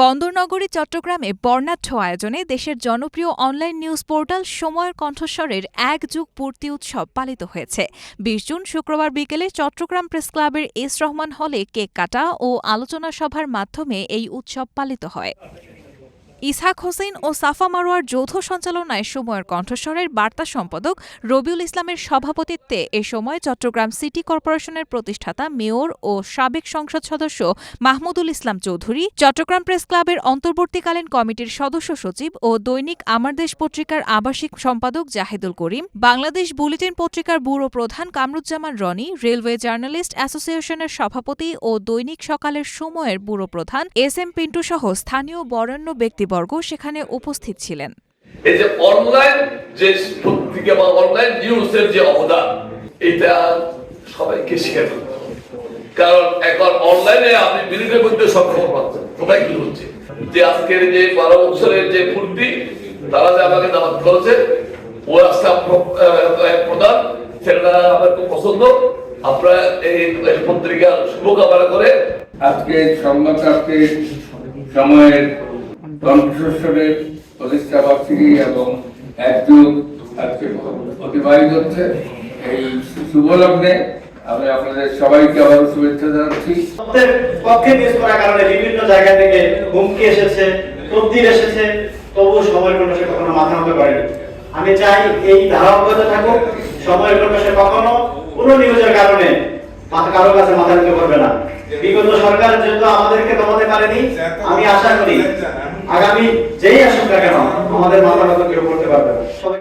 বন্দরনগরী, চট্টগ্রামে বর্ণাঢ্য আয়োজনে দেশের জনপ্রিয় অনলাইন নিউজ পোর্টাল সময়ের কণ্ঠস্বরের এক যুগ পূর্তি উৎসব পালিত হয়েছে। বিশ জুন শুক্রবার বিকেলে চট্টগ্রাম প্রেস ক্লাবের এস রহমান হলে কেক কাটা ও আলোচনা সভার মাধ্যমে এই উৎসব পালিত হয়। ইসহাক হোসেন ও সাফা মারোয়ার যৌথ সঞ্চালনায় সময়ের কণ্ঠস্বরের বার্তা সম্পাদক রবিউল ইসলামের সভাপতিত্বে এ সময় চট্টগ্রাম সিটি কর্পোরেশনের প্রতিষ্ঠাতা মেয়র ও সাবেক সংসদ সদস্য মাহমুদুল ইসলাম চৌধুরী, চট্টগ্রাম প্রেস ক্লাবের অন্তর্বর্তীকালীন কমিটির সদস্য সচিব ও দৈনিক আমার দেশ পত্রিকার আবাসিক সম্পাদক জাহেদুল করিম, বাংলাদেশ বুলেটিন পত্রিকার ব্যুরো প্রধান কামরুজ্জামান রনি, রেলওয়ে জার্নালিস্ট অ্যাসোসিয়েশনের সভাপতি ও দৈনিক সকালের সময়ের ব্যুরো প্রধান এস এম পিন্টু সহ স্থানীয় বরেণ্য ব্যক্তিবর্গ সেখানে উপস্থিত ছিলেন। এই যে অনলাইন যে পত্রিকা বা অনলাইন নিউজের যে অবদান, এটা সবাইকে কারণ এখন অনলাইনে আপনি কোথায় কি হচ্ছে যে আজকের যে বারো বছরের যে তারা যে আমাকে করেছে, ও রাস্তা প্রধান সেটা আমার খুব পছন্দ। আপনারা এই পত্রিকার শুভকামনা করে আজকে সংবাদপত্রে সময়ের কণ্ঠস্বরের প্রতিষ্ঠা বার্ষিকী এবং একযুগ আজকে অতিবাহিত হচ্ছে। এই শুভ লগ্নে আমি আপনাদের সবাইকে আবার শুভেচ্ছা জানাচ্ছি। পক্ষে নিউজ করার কারণে বিভিন্ন জায়গা থেকে হুমকি এসেছে তবদিল এসেছে, তবুও সময়ের কোনো কখনো মাথা হতে পারেনি। আমি চাই এই ধারাবাহিকতা থাকুক, সময়ের কোনো কখনো কোনো নিউজের কারণে মাথা কারও কাছে মাথা দিতে পারবে না। বিগত সরকার যেহেতু আমাদেরকে দমাতে পারেনি। আমি আশা করি আগামী যেই আসুক না কেন আমাদের মাথা মতো কেউ করতে পারবে না। সবাই